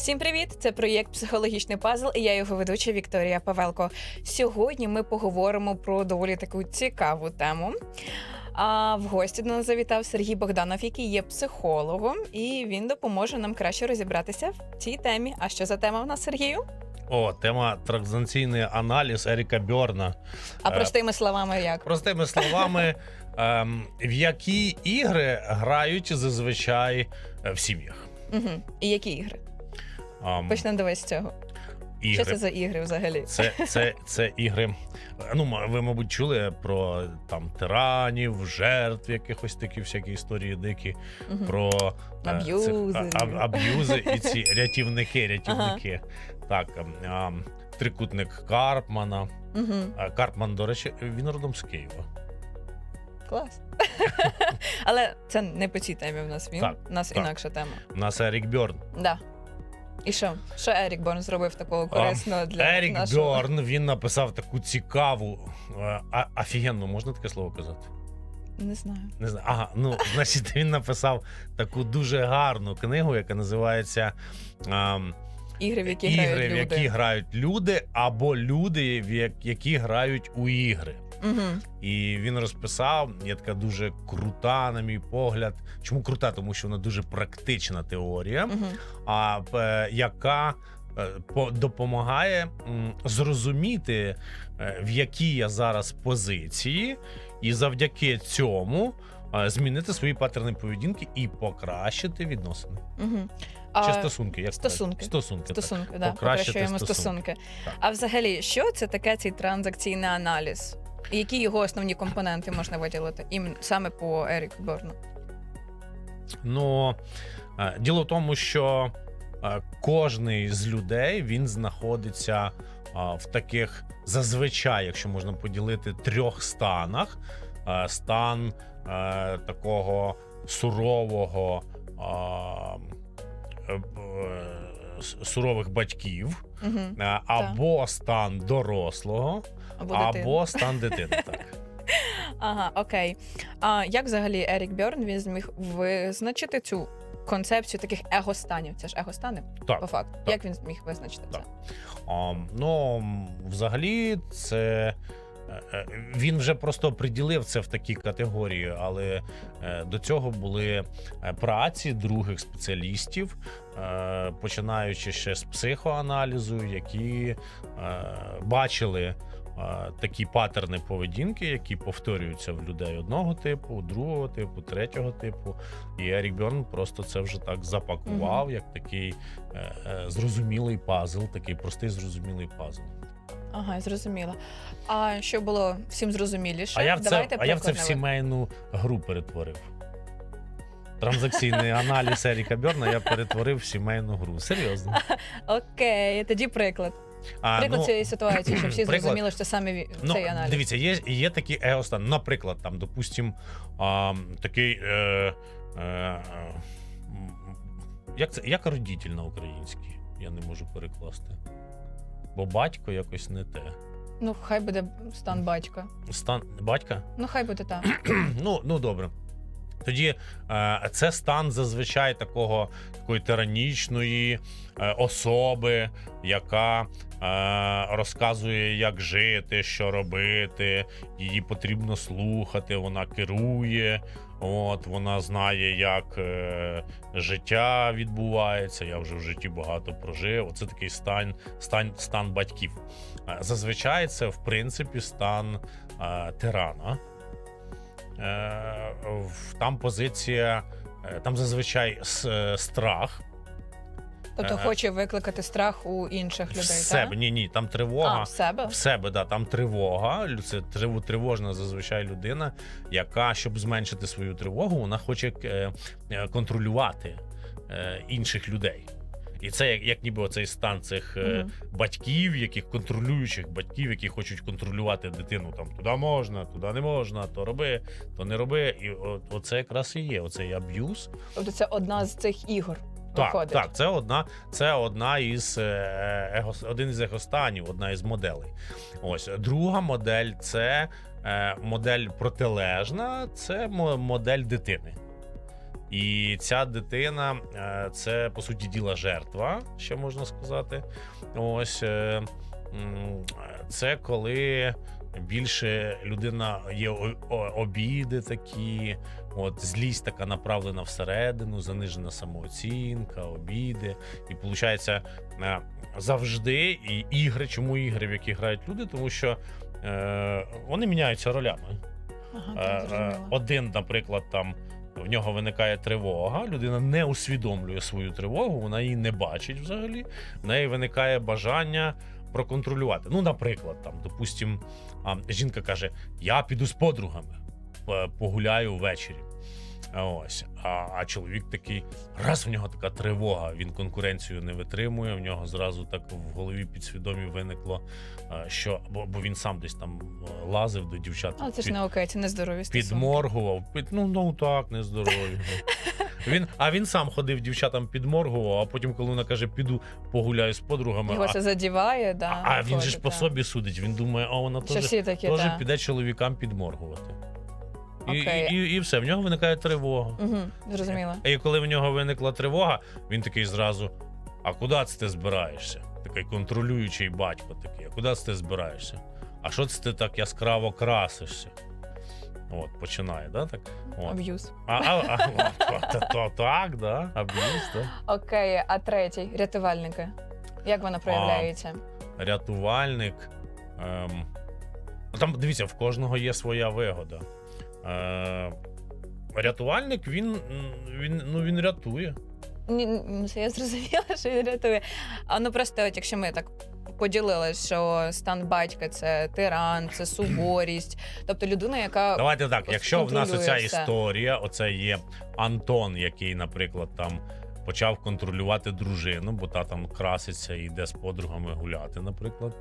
Всім привіт! Це проєкт Психологічний пазл і я його ведуча Вікторія Павелко. Сьогодні ми поговоримо про доволі таку цікаву тему. А в гості до нас завітав Сергій Богданов, який є психологом, і він допоможе нам краще розібратися в цій темі. А що за тема в нас, Сергію? О, тема транзакційний аналіз Еріка Бьорна. А Е, простими словами, як? Простими словами, ем, в які ігри грають зазвичай е, в сім'ях. Угу. І які ігри? Ем, Почнемо давай з цього. ігри. Що це за ігри взагалі? Це, це, це ігри. Ну, ви, мабуть, чули про там тиранів, жертв, якихось такі всякі історії дикі, Мгм. про е, Аб'юзи. цих, а- а- аб'юзи і ці рятівники, рятівники. Так, ем, ем, трикутник Карпмана. Угу. А Карпман, до речі, він родом з Києва. Клас. Але це не по цій темі в нас. Він Так, у нас так. інакша тема. У нас Ерік Бьорн. Да. І що? Що Ерік Борн зробив такого корисного для Ерік нашого? Бьорн він написав таку цікаву, е, а, офігенну, можна таке слово казати? Не знаю. Не знаю. Ага, ну значить, він написав таку дуже гарну книгу, яка називається ем, Ігри, в які Ігри, грають в люди. які грають люди, або люди, в як- які грають у ігри. Угу. І він розписав, є така дуже крута, на мій погляд. Чому крута? Тому що вона дуже практична теорія. Угу. а е, яка е, по- допомагає зрозуміти, е, в якій я зараз позиції, і завдяки цьому е, змінити свої паттерни поведінки і покращити відносини. Угу. Чи стосунки? Як стосунки. сказати? Стосунки. так. да, покращуємо стосунки. стосунки. Так. А взагалі, що це таке цей транзакційний аналіз? Які його основні компоненти можна виділити іменно саме по Еріку Борну? Ну е, діло в тому, що е, кожний з людей він знаходиться е, в таких зазвичай, якщо можна поділити, трьох станах: стан такого сурового. Сурових батьків, Угу. або стан дорослого, Або, або стан дитини. Так. Ага, окей. А як взагалі Ерік Бьорн він зміг визначити цю концепцію таких егостанів? Це ж егостани, Так. по факту. так. Як він зміг визначити Так. це? А, ну, взагалі, це. Е, е, Він вже просто приділив це в такі категорії, але е, до цього були праці других спеціалістів, починаючи ще з психоаналізу, які бачили такі паттерни поведінки, які повторюються в людей одного типу, другого типу, третього типу. І Ерік Бьорн просто це вже так запакував, як такий е, е, зрозумілий пазл, такий простий зрозумілий пазл. Ага, зрозуміла. А що було всім зрозуміліше? А я в це, Давайте а я в це в сімейну гру перетворив. Транзакційний аналіз Еріка Бьорна я перетворив в сімейну гру. Серйозно. Окей, тоді приклад. А, Приклад ну, цієї ситуації, щоб всі приклад. зрозуміли, що це саме ві- Ну, цей аналіз. дивіться, є, є такі егостан. Наприклад, там, допустим, а, такий. Е, е, е, м, як це як родитель на українській? Я не можу перекласти. Бо батько якось не те. Ну, хай буде стан батька. Стан батька? Ну, хай буде так. ну, ну добре. Тоді е, це стан зазвичай такого такої тиранічної е, особи, яка е, розказує, як жити, що робити. Її потрібно слухати, вона керує. От вона знає, як життя відбувається. Я вже в житті багато прожив. Оце такий стан, стан, стан батьків. Зазвичай це в принципі стан тирана. Е, в- там позиція, е, там зазвичай е, страх Тобто хоче викликати страх у інших в людей, себе. так? Ні, ні, там тривога. А, в себе? В себе, да, там тривога. Це тривожна зазвичай людина, яка, щоб зменшити свою тривогу, вона хоче контролювати інших людей. І це як, як ніби оцей стан цих Мгм. батьків, яких контролюючих батьків, які хочуть контролювати дитину. Там туди можна, туди не можна, то роби, то не роби. І о, оце якраз і є. Оцей аб'юз. Тобто це одна з цих ігор. Так, виходить. так, це одна, це одна із е, его, один із егостанів, одна із моделей. Ось друга модель це е, модель протилежна, це мо- модель дитини. І ця дитина е, це по суті діла жертва, ще можна сказати. Ось е, це коли більше людина є обіди такі, от злість така направлена всередину, занижена самооцінка, обіди. І виходить, завжди і ігри. Чому ігри, в які грають люди? Тому що е, вони міняються ролями. Ага, Е, так, е. Один, наприклад, там в нього виникає тривога, людина не усвідомлює свою тривогу, вона її не бачить взагалі. В неї виникає бажання проконтролювати. Ну, наприклад, там, допустим, жінка каже: Я піду з подругами, погуляю ввечері. А Ось, а, а чоловік такий, раз в нього така тривога, він конкуренцію не витримує. В нього зразу так в голові підсвідомі виникло, що бо, бо він сам десь там е, лазив до дівчат. Але це ж не окей, це не здорові стосунки. підморгував. Під, ну, ну так, нездорові. Він, а він сам ходив дівчатам підморгував, а потім, коли вона каже, піду погуляю з подругами. Його а, це задіває, да. а, а він же ж по собі судить. Він думає, а вона теж, піде чоловікам підморгувати. І, і, і, і все, в нього виникає тривога. Угу, зрозуміло. І коли в нього виникла тривога, він такий зразу: А куди це ти збираєшся? Такий контролюючий батько такий, а куди це ти збираєшся? А що це ти так яскраво красишся? От, починає, да, так? От. Аб'юз. А, а, а, то, то, так, да, аб'юз, да. Окей, а третій рятувальники. Як вона проявляється? Рятувальник. Ем, ну, там, дивіться, в кожного є своя вигода. Е, рятувальник, він, він, ну, він рятує. Ні, ні, це я зрозуміла, що він рятує. А ну просто, от, якщо ми так поділили, що стан батька це тиран, це суворість, тобто людина, яка Давайте так, якщо в нас оця історія, оце є Антон, який, наприклад, там почав контролювати дружину, бо та там краситься і йде з подругами гуляти, наприклад.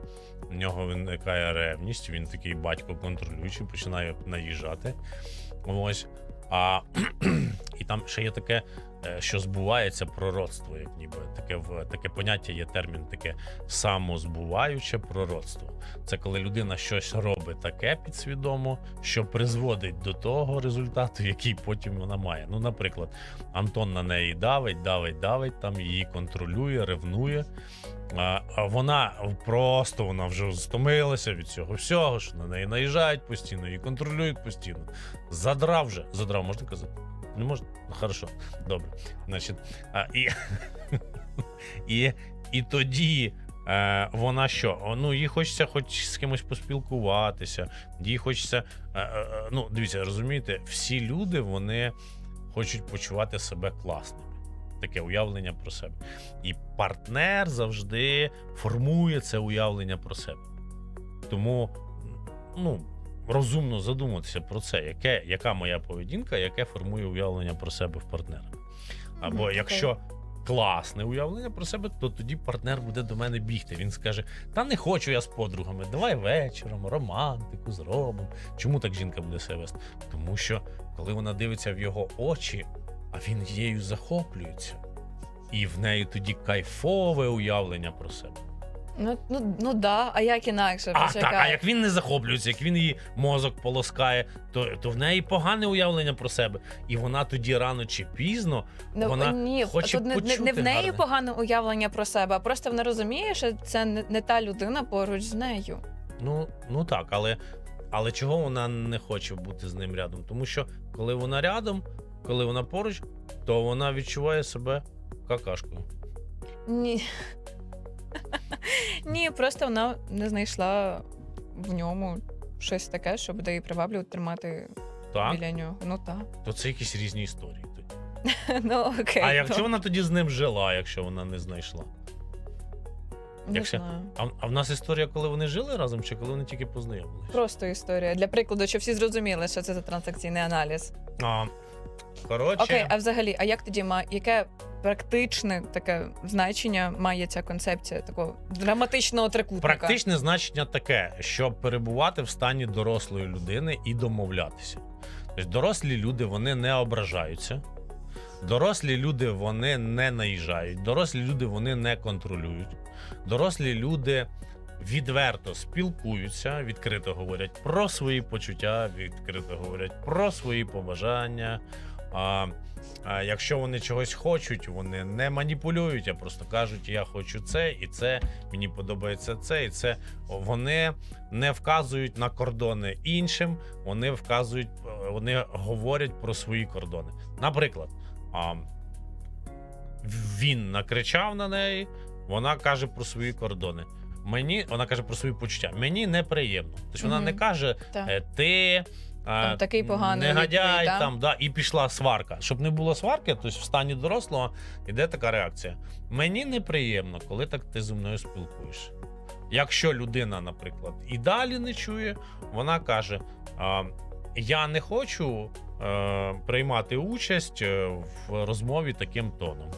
В нього виникає ревність, він такий батько контролюючий, починає наїжджати. Ось. А, і там ще є таке, що збувається пророцтво, як ніби таке в таке поняття є термін, таке самозбуваюче пророцтво. Це коли людина щось робить таке підсвідомо, що призводить до того результату, який потім вона має. Ну, наприклад, Антон на неї давить, давить, давить, там її контролює, ревнує. А вона просто вона вже стомилася від цього всього, що на неї наїжджають постійно, її контролюють постійно. Задрав вже. Задрав, можна казати? Не можна? Ну, хорошо, добре. Значить, а, і, і, і тоді вона що? Ну, їй хочеться хоч з кимось поспілкуватися, їй хочеться. Ну, дивіться, розумієте, всі люди вони хочуть почувати себе класними. Таке уявлення про себе. І партнер завжди формує це уявлення про себе. Тому ну, розумно задуматися про це, яке, яка моя поведінка, яке формує уявлення про себе в партнера. Або Мгм, окей. якщо класне уявлення про себе, то тоді партнер буде до мене бігти. Він скаже: Та не хочу я з подругами, давай вечором, романтику зробимо. Чому так жінка буде себе вести? Тому що коли вона дивиться в його очі, а він її захоплюється. І в неї тоді кайфове уявлення про себе. Ну, ну, ну да, а як інакше? А, Почекай. так, а як він не захоплюється, як він її мозок полоскає, то, то в неї погане уявлення про себе. І вона тоді рано чи пізно Ну, вона ні, хоче тут не, не, не в неї гарне. погане уявлення про себе, а просто вона розуміє, що це не, не та людина поруч з нею. Ну, ну так, але, але чого вона не хоче бути з ним рядом? Тому що коли вона рядом, коли вона поруч, то вона відчуває себе какашкою. Ні. Ні, просто вона не знайшла в ньому щось таке, що буде її приваблювати тримати Так, біля нього. Ну так. то це якісь різні історії. тоді. ну окей. А якщо ну, вона тоді з ним жила, якщо вона не знайшла? не якщо- знаю. А, а в нас історія, коли вони жили разом, чи коли вони тільки познайомилися? Просто історія. Для прикладу, щоб всі зрозуміли, що це за транзакційний аналіз. А, коротше, Окей, а взагалі, а як тоді має яке практичне таке значення має ця концепція такого драматичного трикутника? практичне значення таке, щоб перебувати в стані дорослої людини і домовлятися. Тобто дорослі люди вони не ображаються. Дорослі люди вони не наїжджають, дорослі люди вони не контролюють. Дорослі люди відверто спілкуються, відкрито говорять про свої почуття, відкрито говорять про свої побажання. А, а якщо вони чогось хочуть, вони не маніпулюють, а просто кажуть: я хочу це і це, мені подобається це і це. Вони не вказують на кордони іншим, вони вказують, вони говорять про свої кордони. Наприклад, а, він накричав на неї, вона каже про свої кордони. Мені вона каже про свої почуття. Мені неприємно. Тобто вона не каже е, ти. Там такий поганий негодяй, відповідь, там, да, і пішла сварка. Щоб не було сварки, то в стані дорослого йде така реакція. Мені неприємно, коли так ти зі мною спілкуєшся. Якщо людина, наприклад, і далі не чує, вона каже: Я не хочу е, приймати участь е, в розмові таким тоном.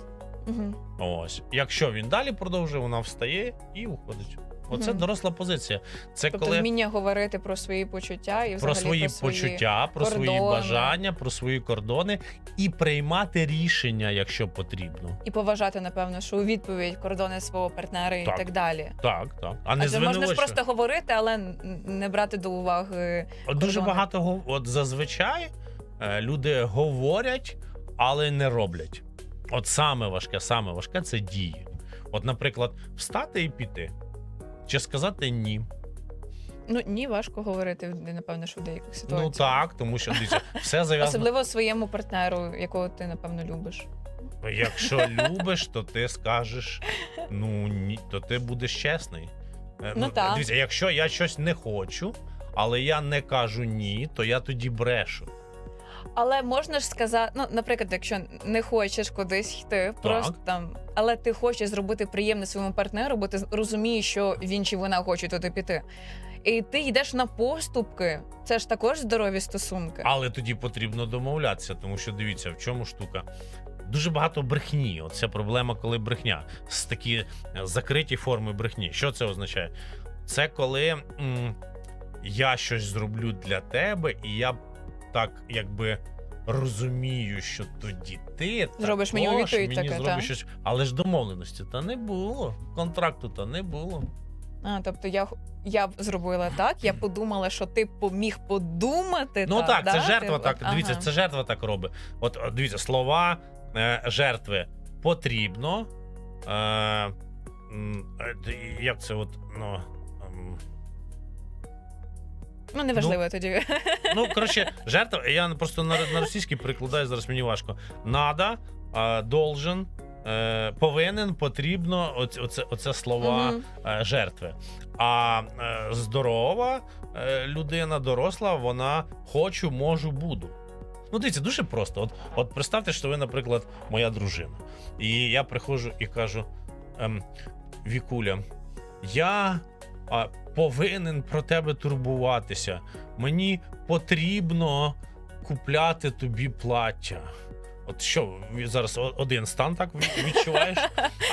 Мгм. Ось, якщо він далі продовжує, вона встає і уходить. Оце доросла позиція. Це Тобто коли вміння говорити про свої почуття і про свої про свої... почуття, про свої бажання, про свої кордони і приймати рішення, якщо потрібно. І поважати, напевно, що у відповідь кордони свого партнера і Так. так, далі. Так, так. А не Адже можна ж просто говорити, але не брати до уваги. От Дуже багато от зазвичай е, люди говорять, але не роблять. От саме важке, саме важке це дії. От, наприклад, встати і піти. Чи сказати ні? Ну ні, важко говорити, напевно, що в деяких ситуаціях. Ну так, тому що дивіться, все зав'язано. Особливо своєму партнеру, якого ти, напевно, любиш. Якщо любиш, то ти скажеш ну ні, то ти будеш чесний. Е, Ну, так. Дивіться, якщо я щось не хочу, але я не кажу ні, то я тоді брешу. Але можна ж сказати, ну, наприклад, якщо не хочеш кудись йти, просто там, але ти хочеш зробити приємне своєму партнеру, бо ти розумієш, що він чи вона хоче туди піти. І ти йдеш на поступки, це ж також здорові стосунки. Але тоді потрібно домовлятися, тому що дивіться, в чому штука. Дуже багато брехні. Оце проблема, коли брехня. З такі е, закриті форми брехні. Що це означає? Це коли м, я щось зроблю для тебе, і я так якби розумію, що тоді ти Зробиш мені також відповідь мені таке, зробиш та? щось. Але ж домовленості та не було. Контракту та не було. А, тобто я, я б зробила так, я подумала, що ти поміг подумати. Ну так, да? це жертва Ти- так. Дивіться, ага. це жертва так робить. От дивіться, слова е, жертви потрібно. Е, е, як це от, ну. Ну, неважливо тоді. Ну, коротше, жертва. Я просто на, на російській перекладаю, зараз мені важко. Надо, е, должен, е, повинен, потрібно. Оце, оце, оце слова е, жертви. А е, здорова е, людина, доросла, вона хочу, можу, буду. Ну, дивіться, дуже просто. От, от представте, що ви, наприклад, моя дружина. І я приходжу і кажу: ем, Вікуля, я а, повинен про тебе турбуватися. Мені потрібно купляти тобі плаття. От що зараз один стан так відчуваєш,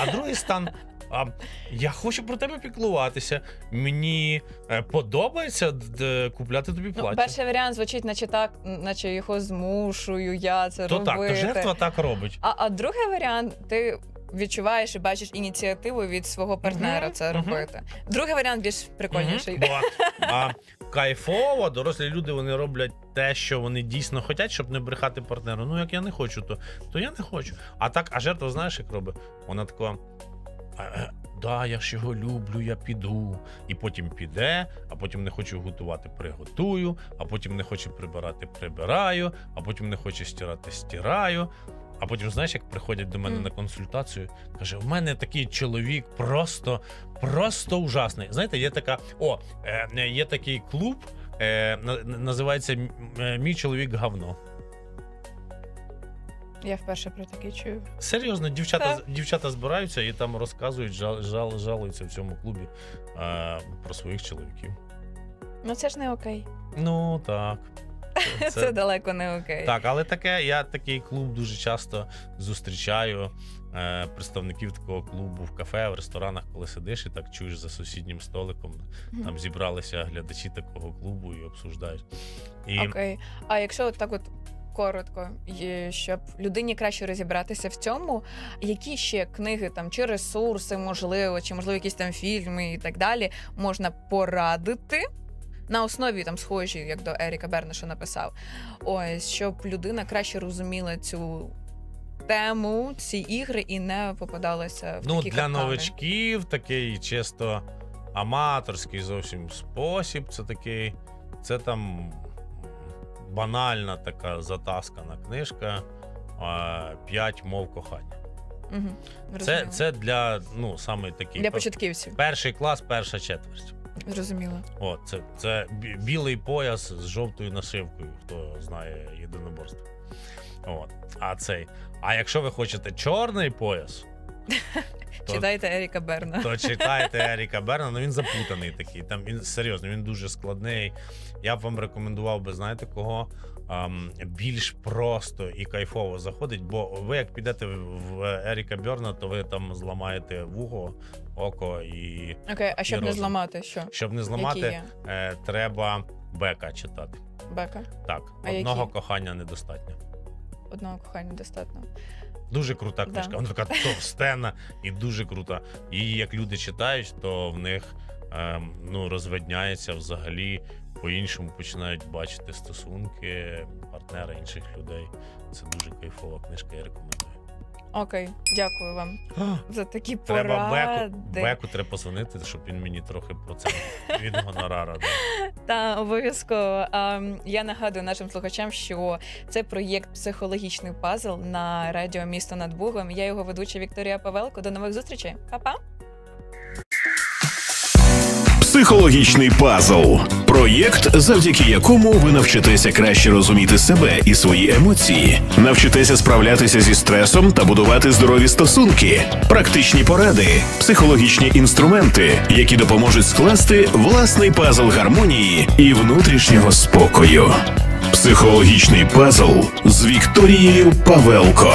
а другий стан. А, я хочу про тебе піклуватися. Мені е, подобається купляти тобі Ну, плаття. перший варіант звучить, наче так, наче його змушую, я це то робити. так, то жертва так робить. А, а другий варіант, ти відчуваєш і бачиш ініціативу від свого партнера Мгм, це мгм. робити. Другий варіант більш прикольніший. Мгм. А, кайфово, дорослі люди вони роблять те, що вони дійсно хочуть, щоб не брехати партнеру. Ну, як я не хочу, то, то я не хочу. А так, а жертва, знаєш, як робить? Вона така. «Е, е, Да, я ж його люблю, я піду. І потім піде, а потім не хочу готувати, приготую, а потім не хоче прибирати, прибираю, а потім не хоче стирати, стираю. А потім, знаєш, як приходять до мене Мгм. на консультацію, каже: в мене такий чоловік просто, просто ужасний. Знаєте, є така, о, е, є такий клуб, е, називається е, Мій чоловік говно. Я вперше про таке чую. Серйозно, дівчата, Так. дівчата збираються і там розказують, жал, жал, жалуються в цьому клубі е, про своїх чоловіків. Ну це ж не окей. Ну так. Це- Це, далеко не окей. Так, але таке, я такий клуб дуже часто зустрічаю е, представників такого клубу в кафе, в ресторанах, коли сидиш і так чуєш за сусіднім столиком. Там зібралися глядачі такого клубу і обсуждають. І Окей. А якщо от так от коротко, і щоб людині краще розібратися в цьому, які ще книги там чи ресурси, можливо, чи можливо якісь там фільми і так далі, можна порадити на основі там схожі, як до Еріка Берна, що написав. Ось щоб людина краще розуміла цю тему, ці ігри і не попадалася в Ну, такі для капкани. новичків такий чисто аматорський зовсім спосіб. Це такий, це там банальна така затаскана книжка. П'ять мов кохання. Угу. Це, це для ну саме такий для початківців. перший клас, перша четверть. Зрозуміло. О, це, це білий пояс з жовтою нашивкою, хто знає єдиноборство. От. А цей. А якщо ви хочете чорний пояс, то, Читайте Еріка Берна. то читайте Еріка Берна, ну він запутаний такий. Там він серйозно, він дуже складний. Я б вам рекомендував би, знаєте, кого ем, більш просто і кайфово заходить, бо ви як підете в Еріка Берна, то ви там зламаєте вухо, око і Окей, а щоб не розум. зламати, що? щоб не Які зламати, є? е, треба бека читати. Бека. Так, А одного які? кохання недостатньо. Одного кохання достатньо. Дуже крута Да. книжка. Вона така товстена і дуже крута. Її як люди читають, то в них ем, ну, розвидняється взагалі. По-іншому починають бачити стосунки партнера інших людей. Це дуже кайфова книжка, я рекомендую. Окей, дякую вам за такі Треба поради. Беку, Беку треба позвонити, щоб він мені трохи процент від гонорара. Та обов'язково. Я нагадую нашим слухачам, що це проєкт психологічний пазл на радіо Місто над Бугом. Я його ведуча Вікторія Павелко. До нових зустрічей. Па-па! Психологічний пазл проєкт, завдяки якому ви навчитеся краще розуміти себе і свої емоції, навчитеся справлятися зі стресом та будувати здорові стосунки, практичні поради, психологічні інструменти, які допоможуть скласти власний пазл гармонії і внутрішнього спокою. Психологічний пазл з Вікторією Павелко.